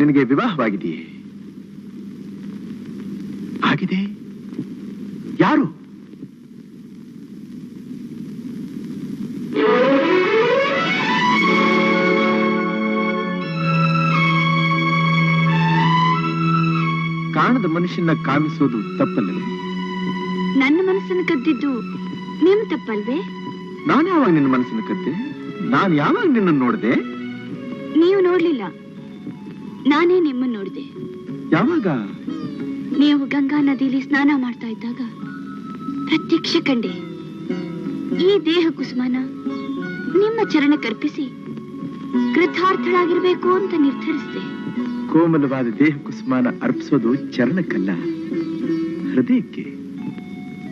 ಸಂತೋಷವಾಗಿದೆಯೇ ಆಗಿದೆ? ಯಾರು? ಕಾಣದ ಮನುಷ್ಯನ ಕಾಮಿಸೋದು ತಪ್ಪಲ್ಲವೇ? ನನ್ನ ಮನಸ್ಸನ್ನು ಕದ್ದಿದ್ದು ನಿಮ್ ತಪ್ಪಲ್ವೇ? ನಾನು ಯಾವಾಗ ನಿನ್ನ ಮನಸ್ಸನ್ನು ಕದ್ದೆ? ನಾನು ಯಾವಾಗ ನಿನ್ನನ್ನು ನೋಡಿದೆ? ನೀವು ನೋಡ್ಲಿಲ್ಲ. ನಾನೇ ನಿಮ್ಮನ್ನ ನೋಡಿದೆ. ಯಾವಾಗ? ನೀವು ಗಂಗಾ ನದಿಯಲ್ಲಿ ಸ್ನಾನ ಮಾಡ್ತಾ ಇದ್ದಾಗ ಪ್ರತ್ಯಕ್ಷ ಕಂಡೆ. ಈ ದೇಹ ಕುಸುಮನ ನಿಮ್ಮ ಚರಣ ಕರ್ಪಿಸಿ ಕೃತಾರ್ಥಳಾಗಿರ್ಬೇಕು ಅಂತ ನಿರ್ಧರಿಸಿದೆ. ಕೋಮಲವಾದ ದೇಹ ಕುಸುಮಾನ ಅರ್ಪಿಸೋದು ಚರಣಕ್ಕಲ್ಲ. ಹೃದಯಕ್ಕೆ